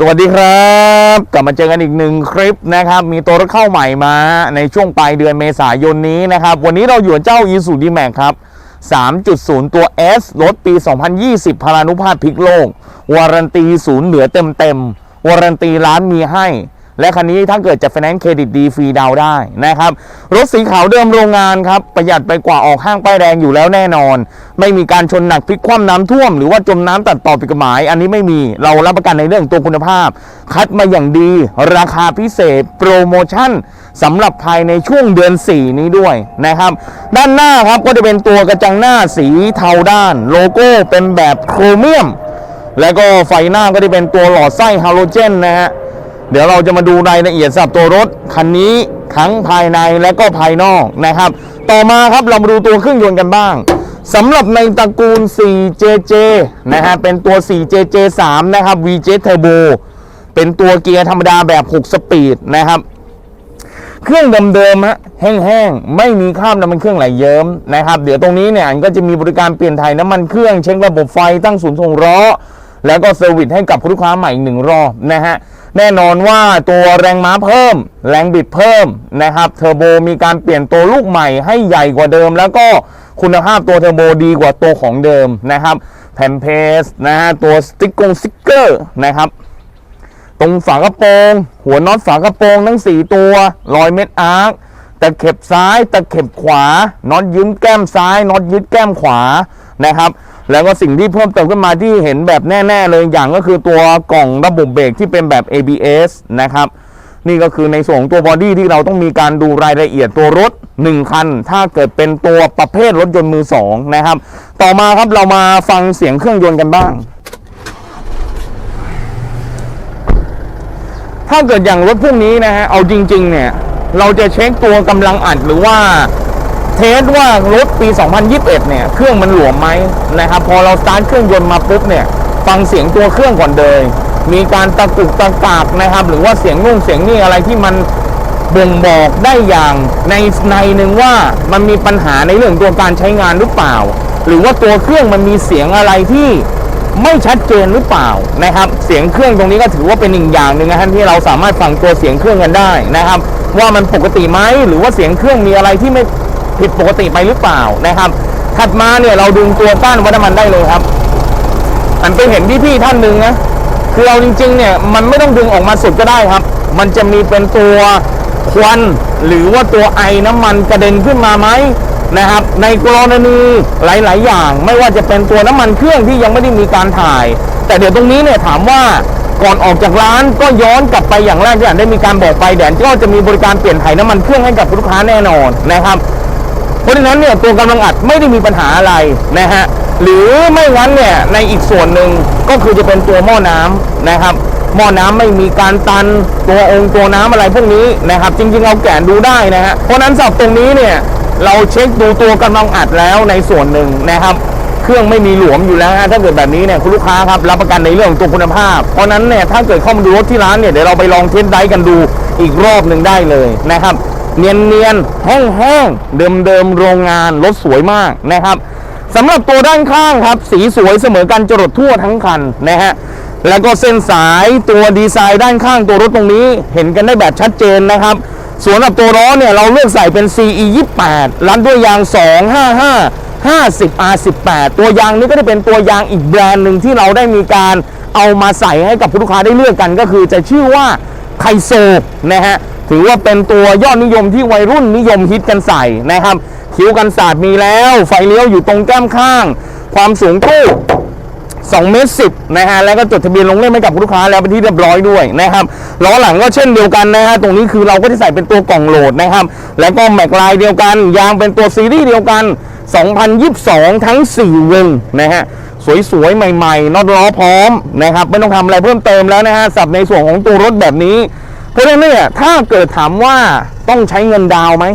สวัสดีครับ กลับมาเจอกันอีกหนึ่งคลิปนะครับ มีตัวรถเข้าใหม่มาในช่วงปลายเดือนเมษายนนี้นะครับ วันนี้เราอยู่กับเจ้า i s u d m a x ครับ 3.0 ตัว S รถปี 2020 พารานุภาพพลิกโลก วารันตีศูนย์เหลือเต็มเต็มวารันตีร้านมีให้ และคันนี้ถ้าเกิดจะ finance เครดิตดีฟรีดาวได้นะครับ รถสีขาวเดิมโรงงานครับ ประหยัดไปกว่าออกห้างป้ายแดงอยู่แล้วแน่นอน ไม่มีการชนหนักพลิกคว่ำน้ำท่วม หรือว่าจมน้ำตัดต่อผิดกฎหมาย อันนี้ไม่มีเรารับประกันในเรื่องตัวคุณภาพ คัดมาอย่างดี ราคาพิเศษ โปรโมชั่นสำหรับภายในช่วงเดือน 4 นี้ด้วยนะครับ ด้านหน้าครับก็จะเป็นตัวกระจังหน้าสีเทาด้าน โลโก้เป็นแบบโครเมียม แล้วก็ไฟหน้าก็จะเป็นตัวหลอดไส้ฮาโลเจนนะฮะ เดี๋ยวเราจะมาดูรายละเอียดสับตัวรถคันนี้ทั้งภายในและก็ภายนอกนะครับ ต่อมาครับเรามาดูตัวเครื่องยนต์กันบ้างสำหรับในตระกูล 4JJ นะฮะเป็นตัว 4JJ3 นะครับ VJ Turbo เป็นตัวเกียร์ธรรมดาแบบ 6 สปีดนะครับเครื่องเดิมๆฮะแห้งๆ ไม่มีคราบน้ำมันเครื่องไหลเยิ้มนะครับ เดี๋ยวตรงนี้เนี่ยก็จะมีบริการเปลี่ยนถ่ายน้ำมันเครื่อง เช็คระบบไฟตั้งศูนย์ทงล้อแล้วก็เซอร์วิสให้กับผู้ลูกค้าใหม่อีกหนึ่งรอบนะฮะ แน่นอนว่าตัวแรงม้าเพิ่ม แรงบิดเพิ่มนะครับเทอร์โบมีการเปลี่ยนตัวลูกใหม่ให้ใหญ่กว่าเดิม แล้วก็คุณภาพตัวเทอร์โบดีกว่าตัวของเดิมนะครับแผ่นเพสนะฮะตัวสติ๊กกงสติ๊กเกอร์นะครับตรงฝากระโปรง หัวน็อตฝากระโปรงทั้ง 4 ตัวรอยเม็ดอาร์คตะเข็บซ้ายตะเข็บขวาน็อตยึดแก้มซ้ายน็อตยึดแก้มขวานะครับ แล้วก็สิ่งที่เพิ่มเติมขึ้นมาที่เห็นแบบแน่ ๆ เลยอย่างก็คือตัวกล่องระบบเบรกที่เป็นแบบ ABS นะครับนี่ก็คือในส่วนของตัวบอดี้ที่เราต้องมีการดูรายละเอียดตัวรถ 1 คัน ถ้าเกิดเป็นตัวประเภทรถยนต์มือ 2 นะครับ ต่อมาครับเรามาฟังเสียงเครื่องยนต์กันบ้าง ถ้าเกิดอย่างรถพวกนี้นะฮะเอาจริง ๆ เนี่ย เราจะเช็คตัวกำลังอัดหรือว่า เทสว่ารถปี 2021 เนี่ย เครื่องมันหลวมไหมนะครับ พอเราสตาร์ทเครื่องยนต์มาปุ๊บเนี่ย ฟังเสียงตัวเครื่องก่อนเลย มีการตะกุกตะกากนะครับ หรือว่าเสียงนุ่งเสียงนี่อะไรที่มันบ่งบอกได้อย่างในในหนึ่งว่ามันมีปัญหาในเรื่องตัวการใช้งานหรือเปล่า หรือว่าตัวเครื่องมันมีเสียงอะไรที่ไม่ชัดเจนหรือเปล่านะครับ เสียงเครื่องตรงนี้ก็ถือว่าเป็นอีกอย่างหนึ่งนะครับที่เราสามารถฟังตัวเสียงเครื่องกันได้นะครับ ว่ามันปกติไหมหรือว่าเสียงเครื่องมีอะไรที่ไม่ ผิดปกติไปหรือเปล่านะครับ ถัดมาเนี่ยเราดึงตัวก้านวัดน้ำมันได้เลยครับ อันไปเห็นพี่ๆท่านหนึ่งนะคือเราจริงๆเนี่ยมันไม่ต้องดึงออกมาสุดก็ได้ครับ มันจะมีเป็นตัวควันหรือว่าตัวไอน้ำมันกระเด็นขึ้นมาไหมนะครับ ในกรณีหลาย ๆ อย่าง ไม่ว่าจะเป็นตัวน้ำมันเครื่องที่ยังไม่ได้มีการถ่าย แต่เดี๋ยวตรงนี้เนี่ยถามว่าก่อนออกจากร้านก็ย้อนกลับไปอย่างแรกที่อ่านได้มีการบอกไปแดนก็จะมีบริการเปลี่ยนถ่ายน้ำมันเครื่องให้กับลูกค้าแน่นอนนะครับ ราะฉะนั้นเนี่ยตัวกำลังอัดไม่ได้มีปัญหาอะไรนะฮะหรือไม่งั้นเนี่ยในอีกส่วนหนึ่งก็คือจะเป็นตัวหม้อน้ำนะครับ หม้อน้ำไม่มีการตันตัวองค์ตัวน้ำอะไรพวกนี้นะครับ จริงๆเราแกะดูได้นะฮะเพราะนั้นสำหรับตรงนี้เนี่ยเราเช็คดูตัวกำลังอัดแล้วในส่วนหนึ่งนะครับ เครื่องไม่มีหลวมอยู่แล้วฮะถ้าเกิดแบบนี้เนี่ยคุณลูกค้าครับรับประกันในเรื่องตัวคุณภาพ เพราะนั้นเนี่ยถ้าเกิดเข้ามาดูรถที่ร้านเนี่ยเดี๋ยวเราไปลองเทสไดกันดูอีกรอบหนึ่งได้เลยนะครับ เนียนเนียนๆแห้งแห้งเดิมเดิมๆโรงงานรถสวยมากนะครับสำหรับตัวด้านข้างครับ สีสวยเสมอกันจรดทั่วทั้งคันนะฮะแล้วก็เส้นสายตัวดีไซน์ด้านข้างตัวรถตรงนี้ เห็นกันได้แบบชัดเจนนะครับ ส่วนสำหรับตัวล้อเนี่ยเราเลือกใส่เป็น CE 28รัดด้วยยาง 255 50 R18 ตัวยางนี้ก็จะเป็นตัวยางอีกแบรนด์หนึ่งที่เราได้มีการเอามาใส่ให้กับผู้ลูกค้าได้เลือกกันก็คือจะชื่อว่าไคโซนะฮะ ถือว่าเป็นตัวยอดนิยมที่วัยรุ่นนิยมฮิตกันใส่นะครับคิ้วกันศาสตร์มีแล้ว ไฟเลี้ยวอยู่ตรงแก้มข้าง ความสูงตู้2เมตร10นะฮะแล้วก็จดทะเบียนลงเล่มให้กับลูกค้าแล้วเป็นที่เรียบร้อยด้วยนะครับล้อหลังก็เช่นเดียวกันนะฮะตรงนี้คือเราก็จะใส่เป็นตัวกล่องโหลดนะครับแล้วก็แม็กลายเดียวกัน ยางเป็นตัวซีรีส์เดียวกัน 2022 ทั้ง 4 วงนะฮะสวยๆ ใหม่ๆน็อตล้อพร้อมนะครับไม่ต้องทำอะไรเพิ่มเติมแล้วนะฮะสับในส่วนของตัวรถแบบนี้ ราะฉะนั้นเนี่ยถ้าเกิดถามว่าต้องใช้เงินดาวไหม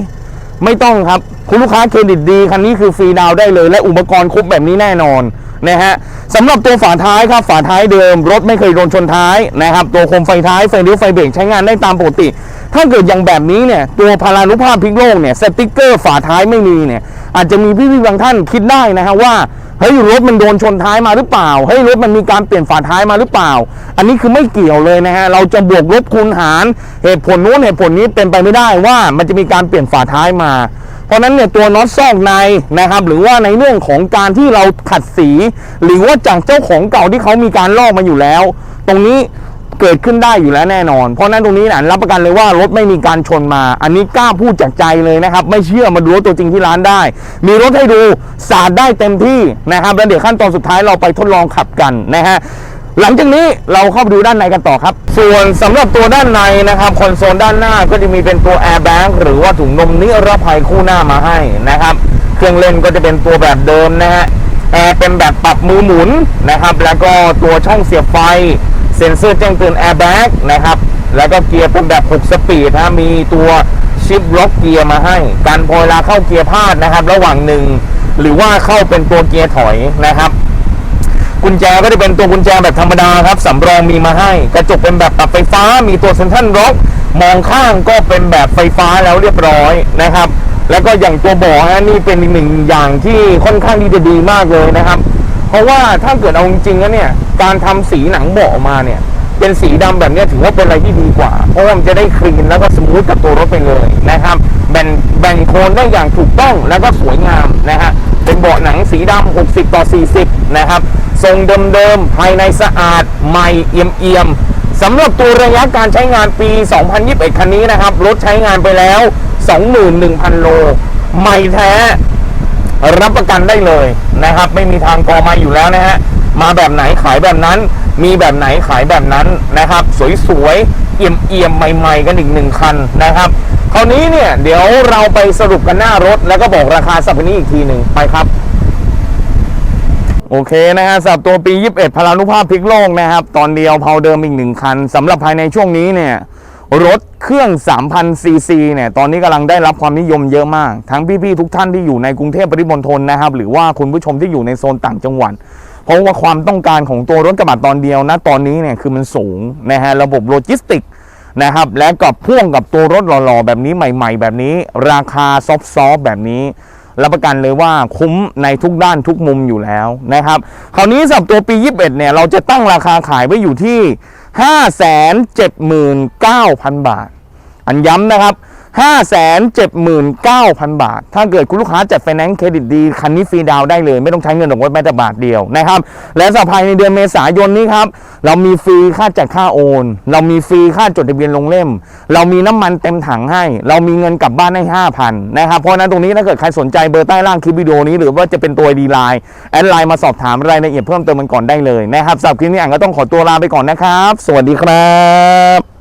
ไม่ต้องครับ คุณลูกค้าเครดิตดีคันนี้คือฟรีดาวได้เลย และอุปกรณ์ครบแบบนี้แน่นอนนะฮะสำหรับตัวฝาท้ายครับ ฝาท้ายเดิม รถไม่เคยโดนชนท้ายนะครับตัวโคมไฟท้ายไฟเลี้ยวไฟเบรกใช้งานได้ตามปกติ ถ้าเกิดอย่างแบบนี้เนี่ยตัวพารานุภาพพิกโลกเนี่ยสติ๊กเกอร์ฝาท้ายไม่มีเนี่ยอาจจะมีพี่ๆบางท่านคิดได้นะฮะว่า เฮ้ยรถมันโดนชนท้ายมาหรือเปล่าเฮ้ยรถมันมีการเปลี่ยนฝาท้ายมาหรือเปล่า อันนี้คือไม่เกี่ยวเลยนะฮะเราจะบวกลบคูณหารเหตุผลนู้นเหตุผลนี้เป็นไปไม่ได้ว่ามันจะมีการเปลี่ยนฝาท้ายมา เพราะฉะนั้นเนี่ยตัวน็อตซอกในนะครับหรือว่าในเรื่องของการที่เราขัดสี หรือว่าจากเจ้าของเก่าที่เขามีการลอกมาอยู่แล้ว ตรงนี้ เกิดขึ้นได้อยู่แล้วแน่นอน เพราะนั้นตรงนี้นะรับประกันเลยว่ารถไม่มีการชนมา อันนี้กล้าพูดจากใจเลยนะครับ ไม่เชื่อมาดูรถตัวจริงที่ร้านได้ มีรถให้ดูสาดได้เต็มที่นะครับแล้วเดี๋ยวขั้นตอนสุดท้ายเราไปทดลองขับกันนะฮะหลังจากนี้เราเข้าไปดูด้านในกันต่อครับ ส่วนสำหรับตัวด้านในนะครับคอนโซลด้านหน้าก็จะมีเป็นตัวแอร์แบ็กหรือว่าถุงนมนิรภัยคู่หน้ามาให้นะครับเครื่องเล่นก็จะเป็นตัวแบบเดิมนะฮะแอร์เป็นแบบปรับมือหมุนนะครับ แล้วก็ตัวช่องเสียบไฟ ซ็นเซอร์แจ้งเตือนแอร์แบ็กนะครับ แล้วก็เกียร์เป็นแบบ 6 สปีดนะมีตัวชิปล็อกเกียร์มาให้ การพอเวลาเข้าเกียร์พลาดนะครับ ระหว่างหนึ่งหรือว่าเข้าเป็นตัวเกียร์ถอยนะครับ กุญแจก็จะเป็นตัวกุญแจแบบธรรมดาครับสำรองมีมาให้ กระจกเป็นแบบปรับไฟฟ้า มีตัวเซ็นทรัลล็อกมองข้างก็เป็นแบบไฟฟ้าแล้วเรียบร้อยนะครับ แล้วก็อย่างตัวบาะฮะนี่เป็นอีกหนึ่งอย่างที่ค่อนข้างที่จะดีมากเลยนะครับ ราะว่าถ้าเกิดเอาจริงๆแล้วเนี่ย การทำสีหนังเบาะออกมาเนี่ย เป็นสีดำแบบนี้ถือว่าเป็นอะไรที่ดีกว่า เพราะว่ามันจะได้คลีนแล้วก็สมูทกับตัวรถไปเลยนะครับ แบ่งแบ่งโคนได้อย่างถูกต้องแล้วก็สวยงามนะฮะเป็นเบาะหนังสีดำ60 ต่อ 40 นะครับ ทรงเดิมๆ ภายในสะอาด ใหม่เอี่ยมๆสำหรับตัวระยะการใช้งานปี 2021 คันนี้นะครับ รถใช้งานไปแล้ว 21,000 โล ใหม่แท้ รับประกันได้เลยนะครับ ไม่มีทางกอมาอยู่แล้วนะฮะมาแบบไหนขายแบบนั้น มีแบบไหนขายแบบนั้นนะครับ สวยๆเอี่ยมๆใหม่ๆกันอีกหนึ่งคันนะครับคราวนี้เนี่ยเดี๋ยวเราไปสรุปกันหน้ารถ แล้วก็บอกราคาสับนี้อีกทีหนึ่งไปครับ โอเคนะฮะสับตัวปี 21พลานุภาพพลิกโลกนะครับ ตอนเดียวเพาเดิมอีกหนึ่งคันสำหรับภายในช่วงนี้เนี่ย รถเครื่อง 3,000 ซีซีเนี่ยตอนนี้กำลังได้รับความนิยมเยอะมาก ทั้งพี่ๆทุกท่านที่อยู่ในกรุงเทพปริมณฑลนะครับ หรือว่าคุณผู้ชมที่อยู่ในโซนต่างจังหวัดเพราะว่าความต้องการของตัวรถกระบะตอนเดียวนะตอนนี้เนี่ยคือมันสูงนะฮะระบบโลจิสติกนะครับและกับพ่วงกับตัวรถหล่อๆ แบบนี้ใหม่ ๆ แบบนี้ ราคาซอฟๆแบบนี้รับประกันเลยว่าคุ้มในทุกด้านทุกมุมอยู่แล้วนะครับ คราวนี้สำหรับตัวปี 21 เนี่ย เราจะตั้งราคาขายไว้อยู่ที่ 579,000 บาท อันย้ำนะครับ 579,000 บาท ถ้าเกิดคุณลูกค้าจัดไฟแนนซ์เครดิตดี คันนี้ฟรีดาวได้เลย ไม่ต้องใช้เงินดอกเบี้ยแม้แต่บาทเดียวนะครับ และสำหรับภายในเดือนเมษายนนี้ครับ เรามีฟรีค่าจัดค่าโอน เรามีฟรีค่าจดทะเบียนลงเล่ม เรามีน้ำมันเต็มถังให้ เรามีเงินกลับบ้านให้ 5,000นะครับ เพราะนั้นตรงนี้ถ้าเกิดใครสนใจเบอร์ใต้ล่างคลิปวิดีโอนี้ หรือว่าจะเป็นตัวดีไลน์แอดไลน์มาสอบถามรายละเอียดเพิ่มเติมมันก่อนได้เลยนะครับสำหรับคลิปนี้อ่านก็ต้องขอตัวลาไปก่อนนะครับ สวัสดีครับ